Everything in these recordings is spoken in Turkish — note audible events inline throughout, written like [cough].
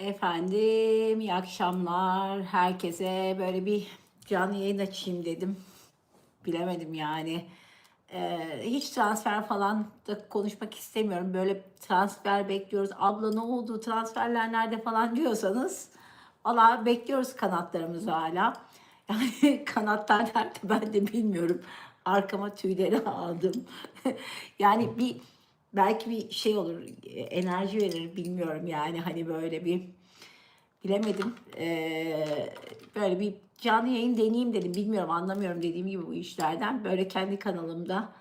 Efendim, iyi akşamlar. Herkese böyle bir canlı yayın açayım dedim. Bilemedim yani. Ee, hiç transfer falan da konuşmak istemiyorum. Böyle transfer bekliyoruz. Abla ne oldu? Transferler nerede falan [laughs] diyorsanız. Valla bekliyoruz kanatlarımızı hala. Yani [laughs] kanatlar nerede ben de bilmiyorum. Arkama tüyleri [laughs] aldım. yani bir belki bir şey olur, enerji verir bilmiyorum yani hani böyle bir bilemedim. Ee, böyle bir canlı yayın deneyeyim dedim. Bilmiyorum anlamıyorum dediğim gibi bu işlerden. Böyle kendi kanalımda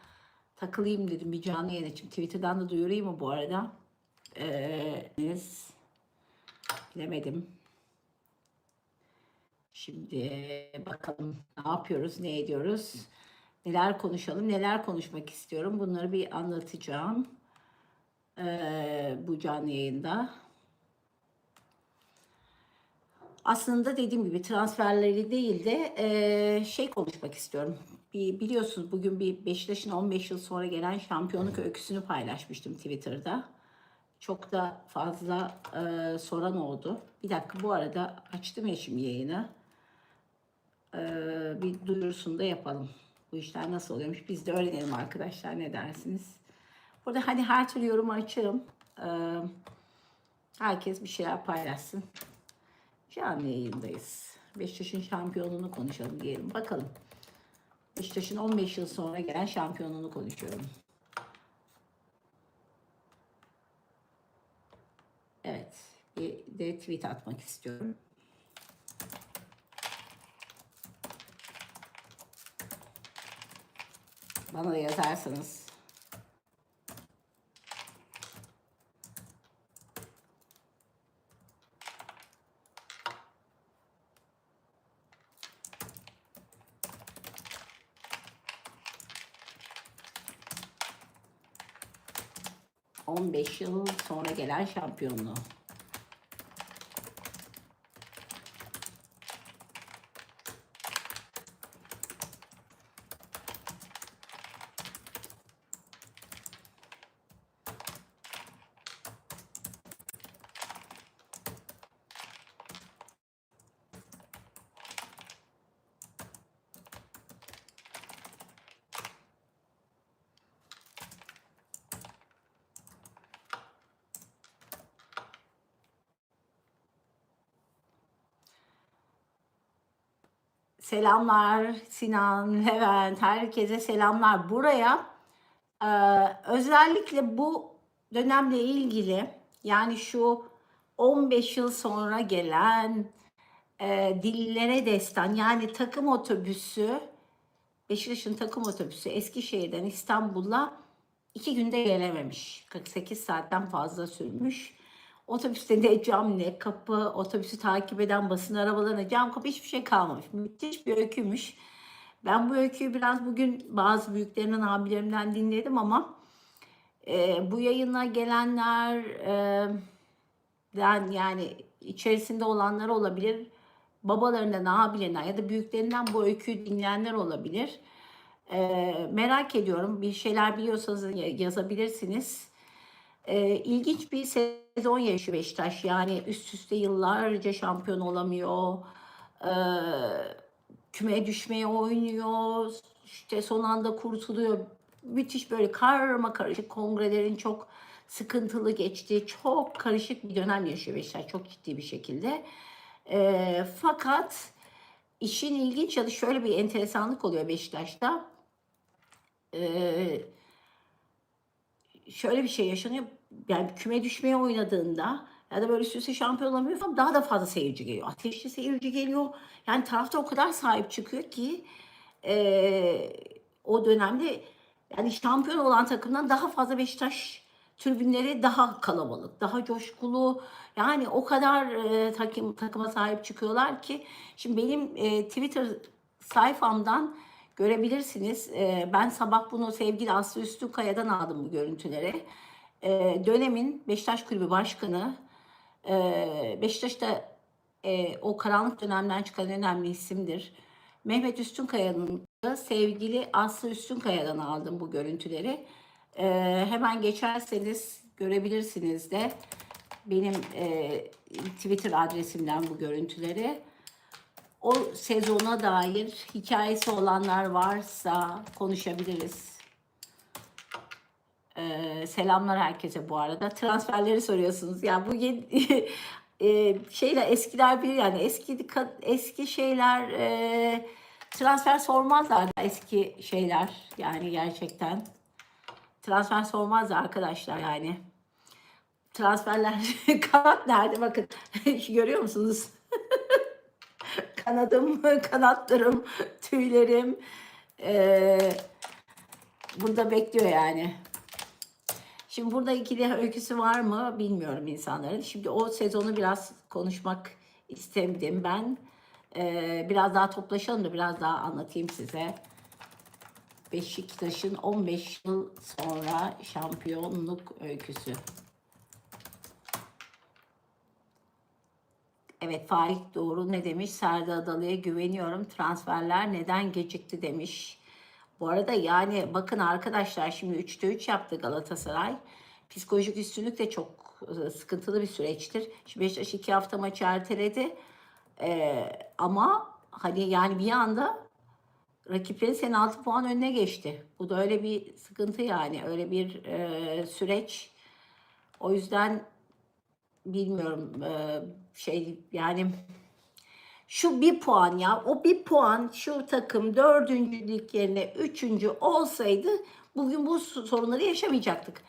takılayım dedim bir canlı yayın için. Twitter'dan da duyurayım mı bu arada? Ee, bilemedim. Şimdi bakalım ne yapıyoruz, ne ediyoruz, neler konuşalım, neler konuşmak istiyorum. Bunları bir anlatacağım ee, bu canlı yayında. Aslında dediğim gibi transferleri değil de eee, şey konuşmak istiyorum. Bir, biliyorsunuz bugün bir Beşiktaş'ın 15 yıl sonra gelen şampiyonluk öyküsünü paylaşmıştım Twitter'da. Çok da fazla eee, soran oldu. Bir dakika bu arada açtım ya şimdi yayını. Eee, bir duyurusunu da yapalım. Bu işler nasıl oluyormuş biz de öğrenelim arkadaşlar ne dersiniz? Burada hani her türlü yorumu açığım. Eee, herkes bir şeyler paylaşsın. Canlı yayındayız. Beşiktaş'ın şampiyonluğunu konuşalım diyelim. Bakalım. Beşiktaş'ın 15 yıl sonra gelen şampiyonluğunu konuşuyorum. Evet. Bir de tweet atmak istiyorum. Bana da yazarsanız. ...15 yıl sonra gelen şampiyonluğu. Selamlar Sinan, Levent, herkese selamlar. Buraya e, özellikle bu dönemle ilgili yani şu 15 yıl sonra gelen e, dillere destan yani takım otobüsü Beşiktaş'ın takım otobüsü Eskişehir'den İstanbul'a iki günde gelememiş. 48 saatten fazla sürmüş. Otobüste ne cam ne kapı, otobüsü takip eden basın arabalarına cam kapı hiçbir şey kalmamış. Müthiş bir öyküymüş. Ben bu öyküyü biraz bugün bazı büyüklerimden, abilerimden dinledim ama e, bu yayına gelenler e, yani içerisinde olanlar olabilir. Babalarından, abilerinden ya da büyüklerinden bu öyküyü dinleyenler olabilir. E, merak ediyorum. Bir şeyler biliyorsanız ya- yazabilirsiniz. E, ilginç bir sezon yaşıyor Beşiktaş. Yani üst üste yıllarca şampiyon olamıyor. E, küme düşmeye oynuyor. İşte son anda kurtuluyor. Müthiş böyle karma karışık kongrelerin çok sıkıntılı geçtiği çok karışık bir dönem yaşıyor Beşiktaş çok ciddi bir şekilde. E, fakat işin ilginç yanı şöyle bir enteresanlık oluyor Beşiktaş'ta. E, şöyle bir şey yaşanıyor. Yani küme düşmeye oynadığında ya da böyle üst üste şampiyon olamıyor falan daha da fazla seyirci geliyor. Ateşli seyirci geliyor. Yani tarafta o kadar sahip çıkıyor ki eee, o dönemde yani şampiyon olan takımdan daha fazla Beşiktaş tribünleri daha kalabalık, daha coşkulu. Yani o kadar eee, takım takıma sahip çıkıyorlar ki şimdi benim eee, Twitter sayfamdan görebilirsiniz. Eee, ben sabah bunu sevgili Aslı Üstünkaya'dan aldım bu görüntüleri. Eee, dönemin Beşiktaş Kulübü Başkanı eee Beşiktaş'ta eee, o karanlık dönemden çıkan önemli isimdir. Mehmet Üstünkaya'nın sevgili Aslı Üstünkaya'dan aldım bu görüntüleri. Eee, hemen geçerseniz görebilirsiniz de. benim e, Twitter adresimden bu görüntüleri. O sezona dair hikayesi olanlar varsa konuşabiliriz. Ee, selamlar herkese bu arada. Transferleri soruyorsunuz. Ya bu yeni, [laughs] e, şeyler eskiler bir yani eski eski şeyler e, transfer sormazlar da eski şeyler yani gerçekten transfer sormazlar arkadaşlar yani. Transferler [laughs] kanat nerede bakın [laughs] görüyor musunuz? Kanadım, kanatlarım, tüylerim ee, burada bekliyor yani. Şimdi burada ikili öyküsü var mı bilmiyorum insanların. Şimdi o sezonu biraz konuşmak istedim ben. Ee, biraz daha toplaşalım da biraz daha anlatayım size. Beşiktaş'ın 15 yıl sonra şampiyonluk öyküsü. Evet Faik Doğru ne demiş? Serdar Adalı'ya güveniyorum. Transferler neden gecikti demiş. Bu arada yani bakın arkadaşlar şimdi 3'te 3 yaptı Galatasaray. Psikolojik üstünlük de çok e, sıkıntılı bir süreçtir. Şimdi Beşiktaş 2 hafta maçı erteledi. Ee, ama hani yani bir anda rakiplerin senin 6 puan önüne geçti. Bu da öyle bir sıkıntı yani. Öyle bir e, süreç. O yüzden bilmiyorum e, şey yani şu bir puan ya o bir puan şu takım dördüncülük yerine üçüncü olsaydı bugün bu sorunları yaşamayacaktık.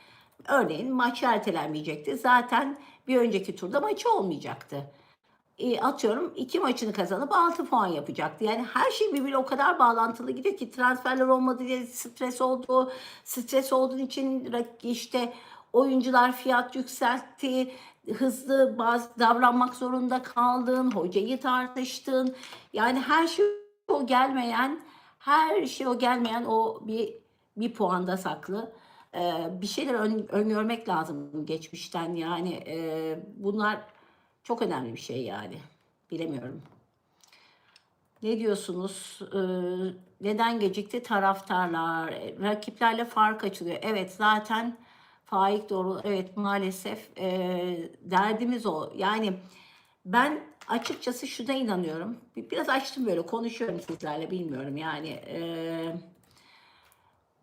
Örneğin maç ertelenmeyecekti. Zaten bir önceki turda maçı olmayacaktı. E, atıyorum iki maçını kazanıp 6 puan yapacaktı. Yani her şey birbiriyle o kadar bağlantılı gidiyor ki transferler olmadı diye stres oldu. Stres olduğu için işte oyuncular fiyat yükseltti hızlı bazı davranmak zorunda kaldın, hocayı tartıştın. Yani her şey o gelmeyen, her şey o gelmeyen o bir bir puanda saklı. Ee, bir şeyler ön, öngörmek lazım geçmişten yani e, bunlar çok önemli bir şey yani bilemiyorum. Ne diyorsunuz? Ee, neden gecikti taraftarlar? Rakiplerle fark açılıyor. Evet zaten Faik doğru evet maalesef e, derdimiz o. Yani ben açıkçası şuna inanıyorum. Biraz açtım böyle konuşuyorum sizlerle bilmiyorum yani. E,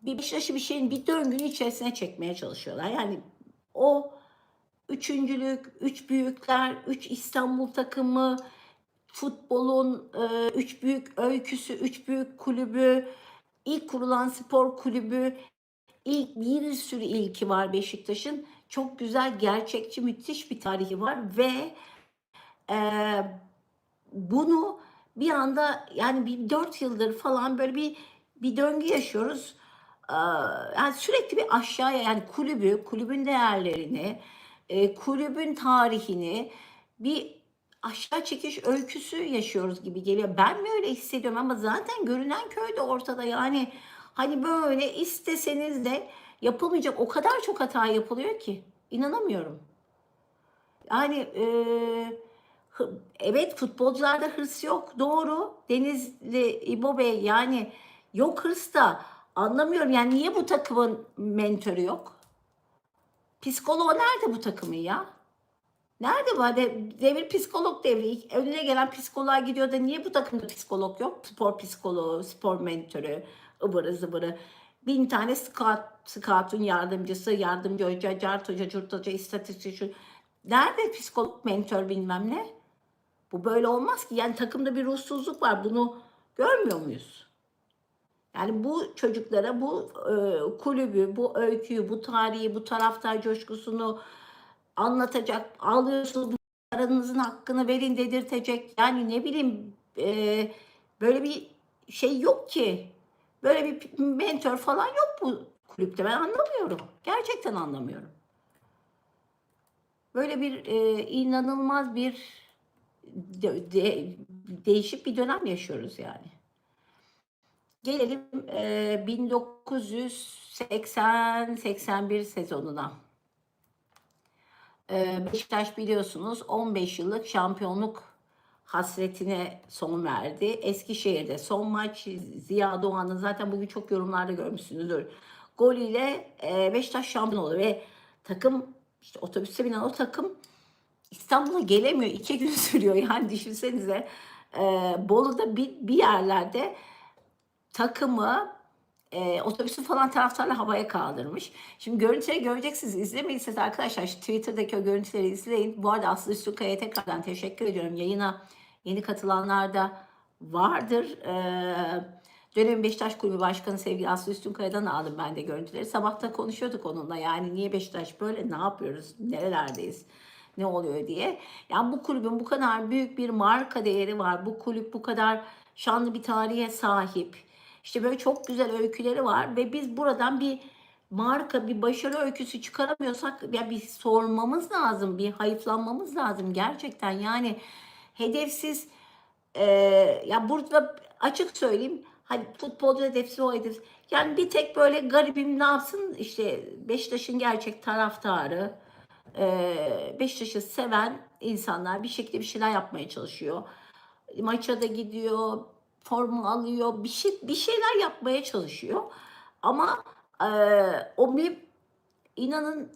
bir Beşiktaş'ı bir şeyin bir döngünün içerisine çekmeye çalışıyorlar. Yani o üçüncülük, üç büyükler, üç İstanbul takımı, futbolun e, üç büyük öyküsü, üç büyük kulübü, ilk kurulan spor kulübü İlk bir sürü ilki var Beşiktaş'ın. Çok güzel, gerçekçi, müthiş bir tarihi var ve e, bunu bir anda yani bir dört yıldır falan böyle bir bir döngü yaşıyoruz. Ee, yani sürekli bir aşağıya yani kulübü, kulübün değerlerini, e, kulübün tarihini bir aşağı çekiş öyküsü yaşıyoruz gibi geliyor. Ben mi öyle hissediyorum ama zaten görünen köy de ortada yani Hani böyle isteseniz de yapılmayacak o kadar çok hata yapılıyor ki inanamıyorum. Yani e, evet futbolcularda hırs yok doğru. Denizli İbo Bey yani yok hırs da anlamıyorum. Yani niye bu takımın mentörü yok? Psikoloğu nerede bu takımın ya? Nerede bu? Devir psikolog devri. Önüne gelen psikoloğa gidiyor da niye bu takımda psikolog yok? Spor psikoloğu, spor mentörü, ıvırı zıvırı. Bin tane scout, scout'un yardımcısı, yardımcı hoca, cart hoca, curt hoca, istatistikçi. Nerede psikolog, mentor bilmem ne? Bu böyle olmaz ki. Yani takımda bir ruhsuzluk var. Bunu görmüyor muyuz? Yani bu çocuklara bu e, kulübü, bu öyküyü, bu tarihi, bu taraftar coşkusunu anlatacak, alıyorsunuz paranızın hakkını verin dedirtecek. Yani ne bileyim e, böyle bir şey yok ki. Böyle bir mentor falan yok bu kulüpte. Ben anlamıyorum. Gerçekten anlamıyorum. Böyle bir e, inanılmaz bir de, de, değişik bir dönem yaşıyoruz yani. Gelelim e, 1980-81 sezonuna. E, Beşiktaş biliyorsunuz 15 yıllık şampiyonluk hasretine son verdi. Eskişehir'de son maç Ziya Doğan'ın zaten bugün çok yorumlarda görmüşsünüzdür. Golüyle e, Beşiktaş şampiyon oldu ve takım işte otobüste binen o takım İstanbul'a gelemiyor. İki gün [laughs] sürüyor. Yani düşünsenize e, Bolu'da bir, bir yerlerde takımı e, otobüsü falan taraftarla havaya kaldırmış. Şimdi görüntüleri göreceksiniz. İzlemediyseniz arkadaşlar şu Twitter'daki o görüntüleri izleyin. Bu arada Aslı Üstünkaya'ya tekrardan teşekkür ediyorum. Yayına yeni katılanlar da vardır. Ee, dönemin Beşiktaş Kulübü Başkanı sevgili Aslı Üstünkaya'dan aldım ben de görüntüleri. Sabahta konuşuyorduk onunla. Yani niye Beşiktaş böyle ne yapıyoruz? Nerelerdeyiz? Ne oluyor diye. Yani bu kulübün bu kadar büyük bir marka değeri var. Bu kulüp bu kadar şanlı bir tarihe sahip. İşte böyle çok güzel öyküleri var ve biz buradan bir marka, bir başarı öyküsü çıkaramıyorsak ya bir sormamız lazım, bir hayıflanmamız lazım gerçekten. Yani hedefsiz e, ya burada açık söyleyeyim hani futbolcu hedefsiz o hedef. Yani bir tek böyle garibim ne yapsın işte Beşiktaş'ın gerçek taraftarı, e, Beşiktaş'ı seven insanlar bir şekilde bir şeyler yapmaya çalışıyor. Maça da gidiyor, formu alıyor, bir şey bir şeyler yapmaya çalışıyor. Ama e, o bir inanın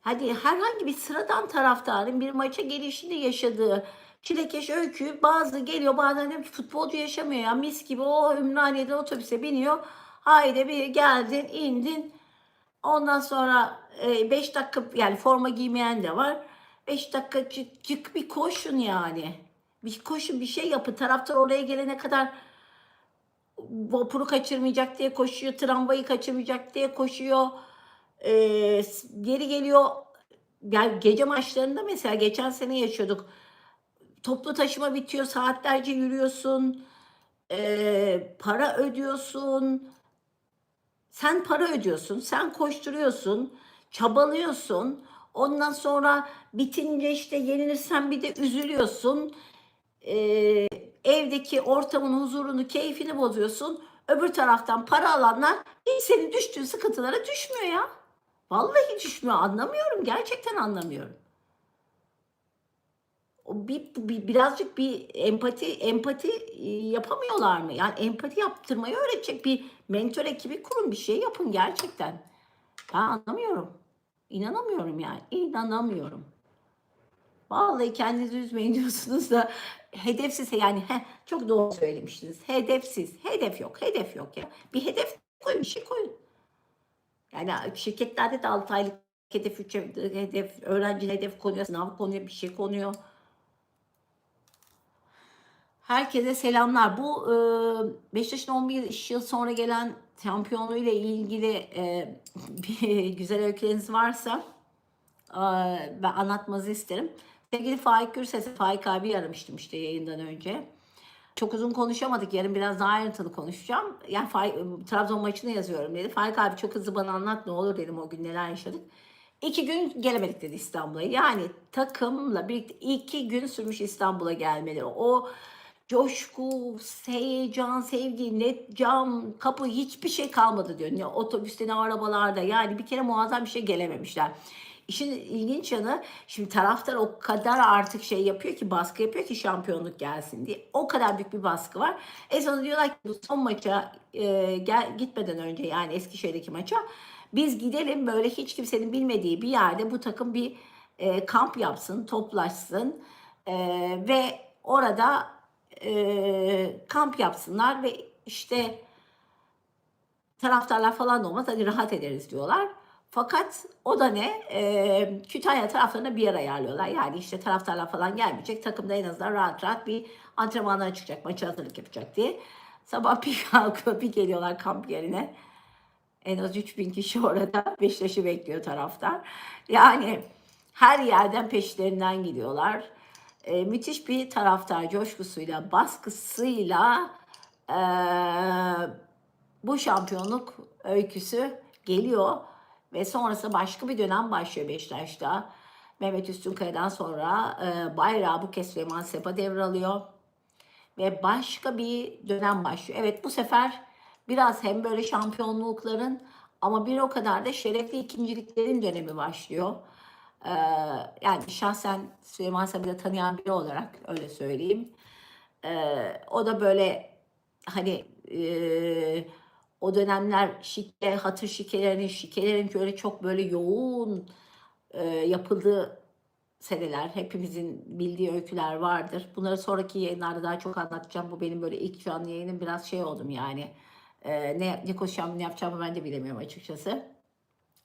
hadi herhangi bir sıradan taraftarın bir maça gelişinde yaşadığı çilekeş öykü bazı geliyor bazen diyorum ki futbolcu yaşamıyor ya mis gibi o Ümraniye'den otobüse biniyor. Haydi bir geldin indin ondan sonra 5 dakika yani forma giymeyen de var. 5 dakika çık, çık bir koşun yani. Bir koşun bir şey yapın. Taraftar oraya gelene kadar vapuru kaçırmayacak diye koşuyor. Tramvayı kaçırmayacak diye koşuyor. Ee, geri geliyor. Yani gece maçlarında mesela geçen sene yaşıyorduk. Toplu taşıma bitiyor. Saatlerce yürüyorsun. Ee, para ödüyorsun. Sen para ödüyorsun. Sen koşturuyorsun. Çabalıyorsun. Ondan sonra bitince işte yenilirsen bir de üzülüyorsun. Ee, evdeki ortamın huzurunu, keyfini bozuyorsun. Öbür taraftan para alanlar hiç senin düştüğün sıkıntılara düşmüyor ya. Vallahi düşmüyor. Anlamıyorum. Gerçekten anlamıyorum. Bir, bir birazcık bir empati empati e, yapamıyorlar mı? Yani empati yaptırmayı öğretecek bir mentor ekibi kurun bir şey yapın gerçekten. Ben anlamıyorum. İnanamıyorum yani. İnanamıyorum. Vallahi kendinizi üzmeyin [laughs] diyorsunuz da hedefsiz yani heh, çok doğru söylemiştiniz. Hedefsiz. Hedef yok. Hedef yok ya. Bir hedef koyun. Bir şey koyun. Yani şirketlerde de 6 aylık hedef, 3 hedef, öğrenci hedef konuyor, sınav konuyor, bir şey konuyor. Herkese selamlar. Bu e, Beşiktaş'ın 11 yıl sonra gelen şampiyonluğu ile ilgili e, [laughs] güzel öyküleriniz varsa e, ben anlatmanızı isterim. Sevgili Faik Gürses'e, Faik abi aramıştım işte yayından önce. Çok uzun konuşamadık. Yarın biraz daha ayrıntılı konuşacağım. Yani Faik, Trabzon maçını yazıyorum dedi. Faik abi çok hızlı bana anlat ne olur dedim o gün neler yaşadık. İki gün gelemedik dedi İstanbul'a. Yani takımla birlikte iki gün sürmüş İstanbul'a gelmeleri. O coşku, heyecan, sevgi, net cam, kapı hiçbir şey kalmadı diyor. Ne otobüste ne arabalarda. Yani bir kere muazzam bir şey gelememişler. İşin ilginç yanı şimdi taraftar o kadar artık şey yapıyor ki baskı yapıyor ki şampiyonluk gelsin diye. O kadar büyük bir baskı var. En sonunda diyorlar ki bu son maça e, gel, gitmeden önce yani Eskişehir'deki maça biz gidelim böyle hiç kimsenin bilmediği bir yerde bu takım bir e, kamp yapsın, toplaşsın e, ve orada e, kamp yapsınlar ve işte taraftarlar falan da olmaz hadi rahat ederiz diyorlar. Fakat o da ne? E, Kütahya taraflarına bir yer ayarlıyorlar. Yani işte taraftarlar falan gelmeyecek. Takımda en azından rahat rahat bir antrenmanlara çıkacak. Maça hazırlık yapacak diye. Sabah [laughs] bir kalkıyor bir geliyorlar kamp yerine. En az 3000 kişi orada Beşiktaş'ı bekliyor taraftar. Yani her yerden peşlerinden gidiyorlar. E, müthiş bir taraftar coşkusuyla, baskısıyla e, bu şampiyonluk öyküsü geliyor. Ve sonrasında başka bir dönem başlıyor Beşiktaş'ta. Mehmet Üstünkaya'dan sonra e, bayrağı bu kez Süleyman Sepa devralıyor. Ve başka bir dönem başlıyor. Evet bu sefer biraz hem böyle şampiyonlukların ama bir o kadar da şerefli ikinciliklerin dönemi başlıyor. Yani şahsen Süleyman Sabir'i tanıyan biri olarak öyle söyleyeyim. Ee, o da böyle hani e, o dönemler şike, hatır şikelerinin, şikelerin böyle çok böyle yoğun e, yapıldığı seneler. Hepimizin bildiği öyküler vardır. Bunları sonraki yayınlarda daha çok anlatacağım. Bu benim böyle ilk canlı yayınım. Biraz şey oldum yani. Ee, ne, ne konuşacağımı, ne yapacağımı ben de bilemiyorum açıkçası.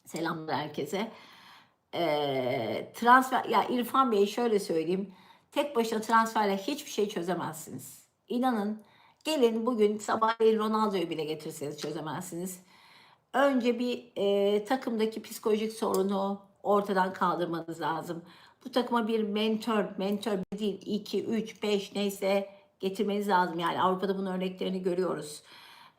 Selamlar herkese. Ee, transfer, ya İrfan Bey şöyle söyleyeyim. Tek başına transferle hiçbir şey çözemezsiniz. İnanın gelin bugün sabahleyin Ronaldo'yu bile getirseniz çözemezsiniz. Önce bir e, takımdaki psikolojik sorunu ortadan kaldırmanız lazım. Bu takıma bir mentor, mentor değil 2, 3, 5 neyse getirmeniz lazım. Yani Avrupa'da bunun örneklerini görüyoruz.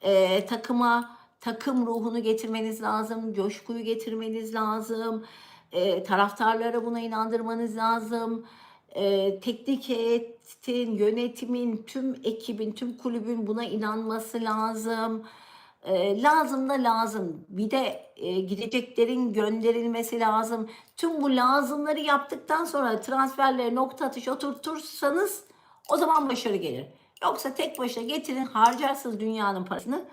E, takıma takım ruhunu getirmeniz lazım, coşkuyu getirmeniz lazım. E, taraftarlara buna inandırmanız lazım. E, teknik heyetin, yönetimin, tüm ekibin, tüm kulübün buna inanması lazım. E, lazım da lazım. Bir de e, gideceklerin gönderilmesi lazım. Tüm bu lazımları yaptıktan sonra transferlere nokta atış oturtursanız o zaman başarı gelir. Yoksa tek başına getirin harcarsınız dünyanın parasını.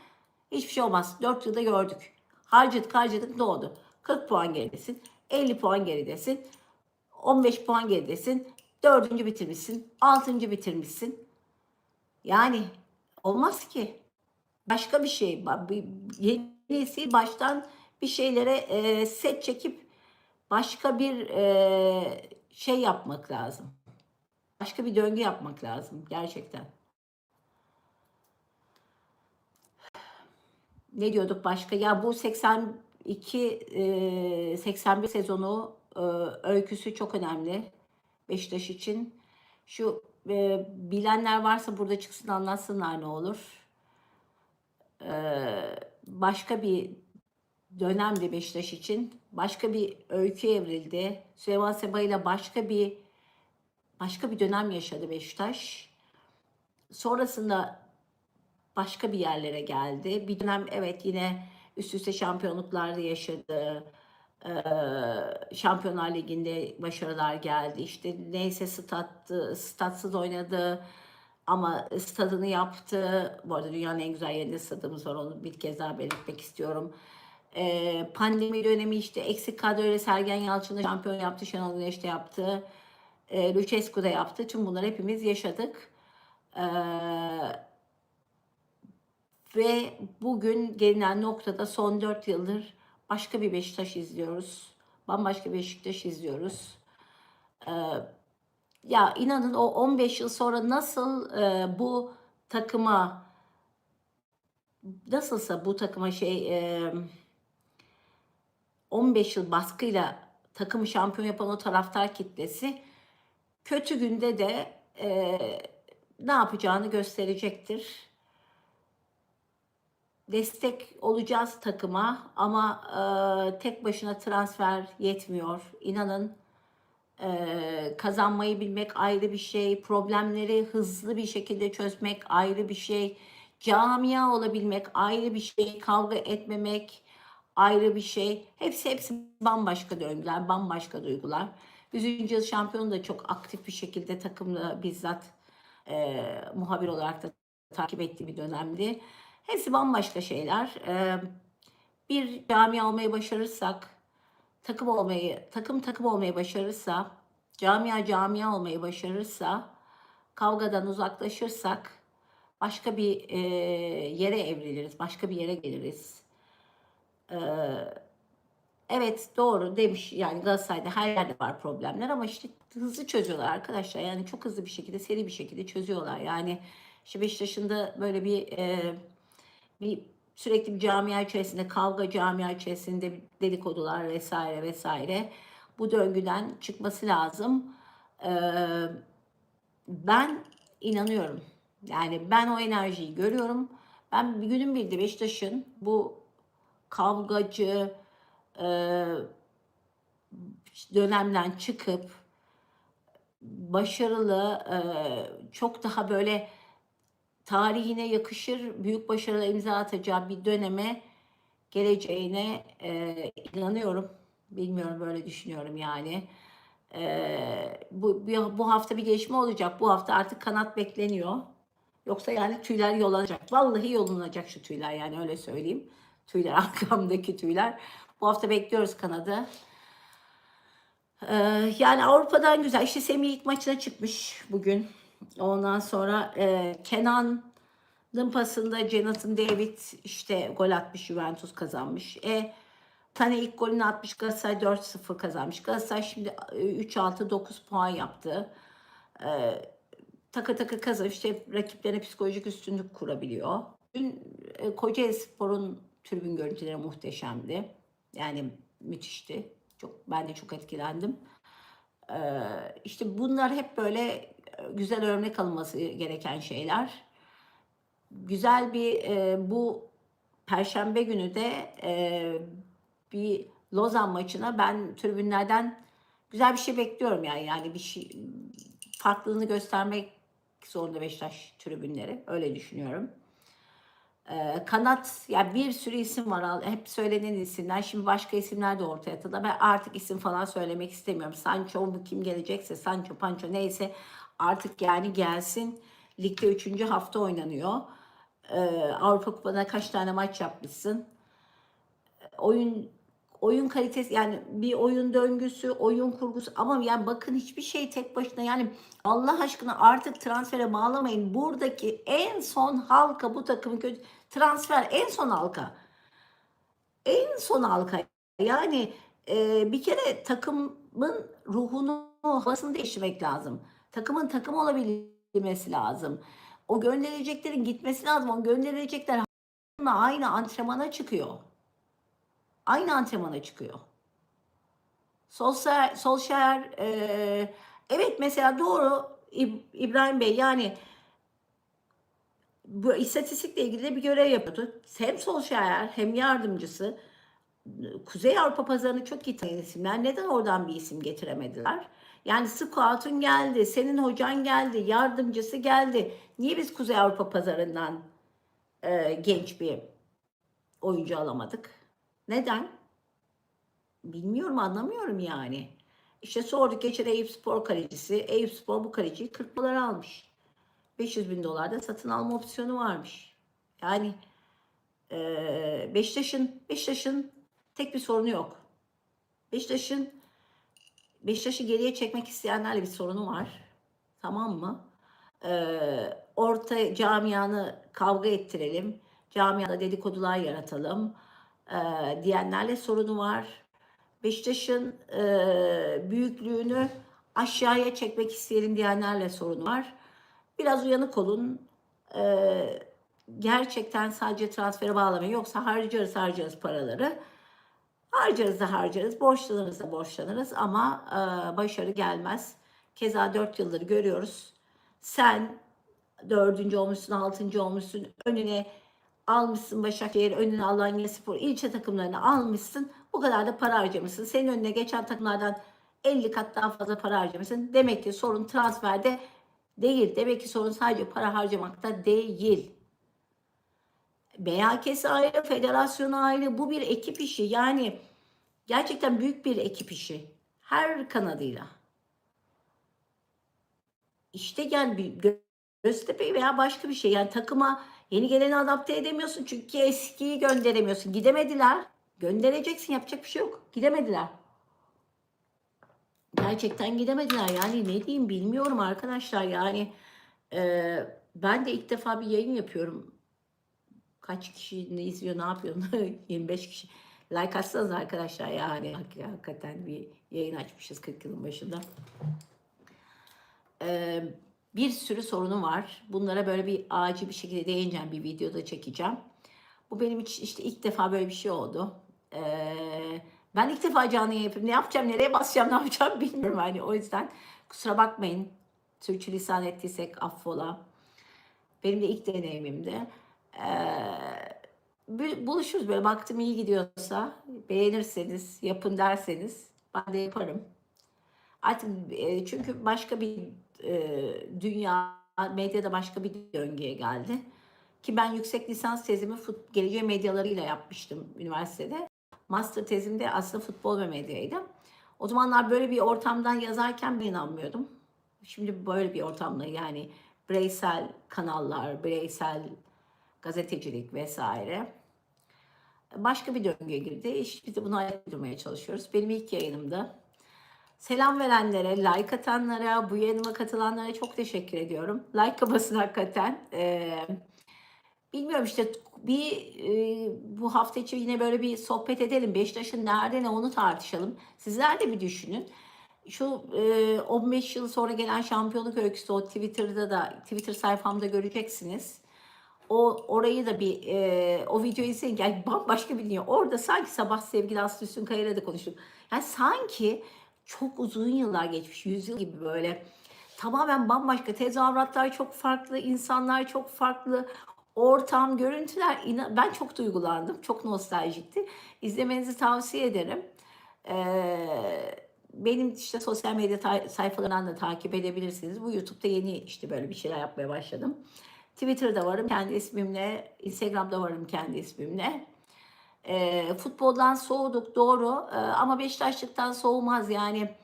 Hiçbir şey olmaz. 4 yılda gördük. Harcadık harcadık ne oldu? 40 puan geridesin. 50 puan geridesin. 15 puan geridesin. Dördüncü bitirmişsin. Altıncı bitirmişsin. Yani olmaz ki. Başka bir şey. Yenisi baştan bir şeylere e, set çekip başka bir e, şey yapmak lazım. Başka bir döngü yapmak lazım gerçekten. ne diyorduk başka? Ya bu 82 e, 81 sezonu e, öyküsü çok önemli Beşiktaş için. Şu e, bilenler varsa burada çıksın anlatsınlar ne olur. E, başka bir dönemdi Beşiktaş için. Başka bir öykü evrildi. Süleyman Seba ile başka bir başka bir dönem yaşadı Beşiktaş. Sonrasında başka bir yerlere geldi. Bir dönem evet yine üst üste şampiyonluklarda yaşadı. Ee, Şampiyonlar Ligi'nde başarılar geldi. İşte neyse stattı, statsız oynadı ama stadını yaptı. Bu arada dünyanın en güzel yerinde stadımız var. Onu bir kez daha belirtmek istiyorum. Ee, pandemi dönemi işte eksik kadroyla Sergen Yalçın'ı şampiyon yaptı. Şenol Güneş de yaptı. Lucescu da yaptı. Tüm bunları hepimiz yaşadık. Ee, ve bugün gelinen noktada son 4 yıldır başka bir Beşiktaş izliyoruz. Bambaşka Beşiktaş izliyoruz. Ee, ya inanın o 15 yıl sonra nasıl e, bu takıma nasılsa bu takıma şey e, 15 yıl baskıyla takımı şampiyon yapan o taraftar kitlesi kötü günde de e, ne yapacağını gösterecektir destek olacağız takıma ama e, tek başına transfer yetmiyor. İnanın e, kazanmayı bilmek ayrı bir şey, problemleri hızlı bir şekilde çözmek ayrı bir şey, camia olabilmek ayrı bir şey, kavga etmemek ayrı bir şey. Hepsi hepsi bambaşka döngüler, bambaşka duygular. 100. yıl şampiyonu da çok aktif bir şekilde takımla bizzat e, muhabir olarak da takip ettiği bir dönemdi. Hepsi bambaşka şeyler. Bir cami olmayı başarırsak, takım olmayı, takım takım olmayı başarırsa, camia camia olmayı başarırsa, kavgadan uzaklaşırsak başka bir yere evriliriz, başka bir yere geliriz. Evet doğru demiş yani Galatasaray'da her yerde var problemler ama işte hızlı çözüyorlar arkadaşlar. Yani çok hızlı bir şekilde, seri bir şekilde çözüyorlar. Yani işte Beşiktaş'ın da böyle bir e, bir sürekli bir camia içerisinde kavga camia içerisinde dedikodular vesaire vesaire bu döngüden çıkması lazım. Ee, ben inanıyorum. Yani ben o enerjiyi görüyorum. Ben bir günün birde Beşiktaş'ın bu kavgacı e, dönemden çıkıp başarılı e, çok daha böyle tarihine yakışır büyük başarılar imza atacağı bir döneme geleceğine e, inanıyorum. Bilmiyorum böyle düşünüyorum yani. E, bu, bu hafta bir gelişme olacak. Bu hafta artık kanat bekleniyor. Yoksa yani tüyler yolanacak. Vallahi yolunacak şu tüyler yani öyle söyleyeyim. Tüyler [laughs] arkamdaki tüyler. Bu hafta bekliyoruz kanadı. Ee, yani Avrupa'dan güzel. İşte Semih ilk maçına çıkmış bugün. Ondan sonra e, Kenan'ın pasında Jonathan David işte gol atmış. Juventus kazanmış. E, Tane ilk golünü atmış. Galatasaray 4-0 kazanmış. Galatasaray şimdi e, 3-6-9 puan yaptı. Ee, takır takır kazanıyor. İşte rakiplerine psikolojik üstünlük kurabiliyor. Dün e, Kocaeli Spor'un tribün görüntüleri muhteşemdi. Yani müthişti. Çok, ben de çok etkilendim. Ee, işte bunlar hep böyle e, güzel örnek alınması gereken şeyler. Güzel bir e, bu Perşembe günü de e, bir Lozan maçına ben tribünlerden güzel bir şey bekliyorum yani. Yani bir şey farklılığını göstermek zorunda Beşiktaş tribünleri öyle düşünüyorum. Ee, kanat ya bir sürü isim var. Hep söylenen isimler. Şimdi başka isimler de ortaya atıldı. Ben artık isim falan söylemek istemiyorum. Sancho mu kim gelecekse Sancho Pancho neyse artık yani gelsin ligde 3. hafta oynanıyor Ee, Avrupa Kupası'na kaç tane maç yapmışsın oyun oyun kalitesi yani bir oyun döngüsü, oyun kurgusu ama yani bakın hiçbir şey tek başına yani Allah aşkına artık transfere bağlamayın. Buradaki en son halka bu takımın kötü transfer en son halka. En son halka. Yani e, bir kere takımın ruhunu, havasını değiştirmek lazım. Takımın takım olabilmesi lazım. O gönderileceklerin gitmesi lazım. O gönderilecekler aynı antrenmana çıkıyor aynı antrenmana çıkıyor. Solskjaer, Solskjaer e, evet mesela doğru İb- İbrahim Bey yani bu istatistikle ilgili de bir görev yapıyordu. Hem Solskjaer hem yardımcısı Kuzey Avrupa pazarını çok getiren isimler. Neden oradan bir isim getiremediler? Yani Scout'un geldi, senin hocan geldi, yardımcısı geldi. Niye biz Kuzey Avrupa pazarından e, genç bir oyuncu alamadık? Neden? Bilmiyorum anlamıyorum yani. İşte sorduk geçen Eyüp Spor kalecisi. Eyüp Spor bu kaleciyi 40 dolara almış. 500 bin dolarda satın alma opsiyonu varmış. Yani eee Beşiktaş'ın Beşiktaş'ın tek bir sorunu yok. Beşiktaş'ın Beşiktaş'ı geriye çekmek isteyenlerle bir sorunu var. Tamam mı? Eee, orta camianı kavga ettirelim. Camiada dedikodular yaratalım. Eee, diyenlerle sorunu var. Beşiktaş'ın eee, büyüklüğünü aşağıya çekmek isteyelim diyenlerle sorunu var. Biraz uyanık olun. Eee, gerçekten sadece transfere bağlamayın. Yoksa harcarız harcarız paraları. Harcarız da harcarız, borçlanırız da borçlanırız ama e, başarı gelmez. Keza 4 yıldır görüyoruz. Sen dördüncü olmuşsun, altıncı olmuşsun, önüne almışsın Başakşehir, önüne Alanya Spor, ilçe takımlarını almışsın. Bu kadar da para harcamışsın. Senin önüne geçen takımlardan 50 kat daha fazla para harcamışsın. Demek ki sorun transferde değil. Demek ki sorun sadece para harcamakta değil. BHKS ayrı, federasyon ayrı. Bu bir ekip işi. Yani gerçekten büyük bir ekip işi. Her kanadıyla. İşte yani bir Gö- Göztepe veya başka bir şey. Yani takıma yeni geleni adapte edemiyorsun. Çünkü eskiyi gönderemiyorsun. Gidemediler. Göndereceksin. Yapacak bir şey yok. Gidemediler. Gerçekten gidemediler. Yani ne diyeyim bilmiyorum arkadaşlar. Yani e, ben de ilk defa bir yayın yapıyorum kaç kişi ne izliyor ne yapıyor? [laughs] 25 kişi. Like atsanız arkadaşlar yani. Hak- hakikaten bir yayın açmışız 40 yılın başında. Ee, bir sürü sorunum var. Bunlara böyle bir acil bir şekilde değineceğim. Bir videoda çekeceğim. Bu benim için işte ilk defa böyle bir şey oldu. Ee, ben ilk defa canlı yayın yapıyorum. Ne yapacağım nereye basacağım [laughs] ne yapacağım bilmiyorum hani o yüzden kusura bakmayın. Sürçülisan ettiysek affola. Benim de ilk deneyimimdi. Ee, buluşuruz böyle baktım iyi gidiyorsa beğenirseniz yapın derseniz ben de yaparım. Artık çünkü başka bir e, dünya medyada başka bir döngüye geldi. Ki ben yüksek lisans tezimi fut, geleceği medyalarıyla yapmıştım üniversitede. Master tezimde aslında futbol ve medyaydı. O zamanlar böyle bir ortamdan yazarken ben inanmıyordum. Şimdi böyle bir ortamda yani bireysel kanallar, bireysel gazetecilik vesaire. Başka bir döngüye girdi. De bunu ayak uydurmaya çalışıyoruz. Benim ilk yayınımda. Selam verenlere, like atanlara, bu yayınıma katılanlara çok teşekkür ediyorum. Like basın hakikaten. Ee, bilmiyorum işte bir e, bu hafta içi yine böyle bir sohbet edelim. Beşiktaş'ın nerede ne onu tartışalım. Sizler de bir düşünün. Şu e, 15 yıl sonra gelen şampiyonluk öyküsü o Twitter'da da Twitter sayfamda göreceksiniz. O orayı da bir e, o videoyu izleyin. Yani bambaşka bir dünya. Orada sanki sabah sevgili Aslı Üstün Kaya'yla da konuştuk. Yani sanki çok uzun yıllar geçmiş. Yüzyıl gibi böyle. Tamamen bambaşka. Tezahüratlar çok farklı. insanlar çok farklı. Ortam, görüntüler. inan- Ben çok duygulandım. Çok nostaljikti. İzlemenizi tavsiye ederim. Ee, benim işte sosyal medya sayfalarından da takip edebilirsiniz. Bu YouTube'da yeni işte böyle bir şeyler yapmaya başladım. Twitter'da varım kendi ismimle, Instagram'da varım kendi ismimle. Ee, futboldan soğuduk doğru Ee, ama Beşiktaşlıktan soğumaz yani.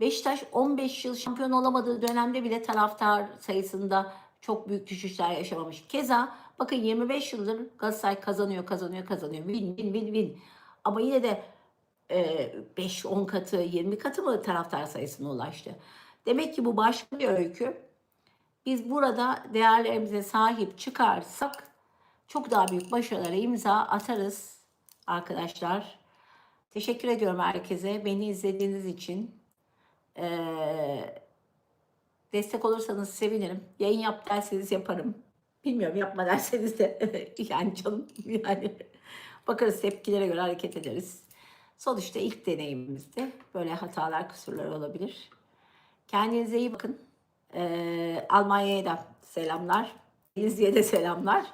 Beşiktaş 15 yıl şampiyon olamadığı dönemde bile taraftar sayısında çok büyük düşüşler yaşamamış. Keza bakın 25 yıldır Galatasaray kazanıyor, kazanıyor, kazanıyor. Win, win, win, win. Ama yine de 5-10 katı, 20 katı mı taraftar sayısına ulaştı? Demek ki bu başka bir öykü. Biz burada değerlerimize sahip çıkarsak çok daha büyük başarılara imza atarız arkadaşlar. Teşekkür ediyorum herkese beni izlediğiniz için. Ee, destek olursanız sevinirim. Yayın yap derseniz yaparım. Bilmiyorum yapma derseniz de [laughs] yani canım yani bakarız tepkilere göre hareket ederiz. Sonuçta ilk deneyimimizde böyle hatalar kusurlar olabilir. Kendinize iyi bakın. Ee, Almanya'ya da selamlar. Denizli'ye de selamlar.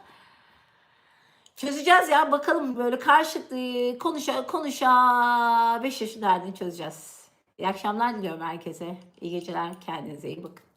Çözeceğiz ya bakalım böyle karşılıklı konuşa konuşa 5 yaşın derdini çözeceğiz. İyi akşamlar diliyorum herkese. İyi geceler. Kendinize iyi bakın.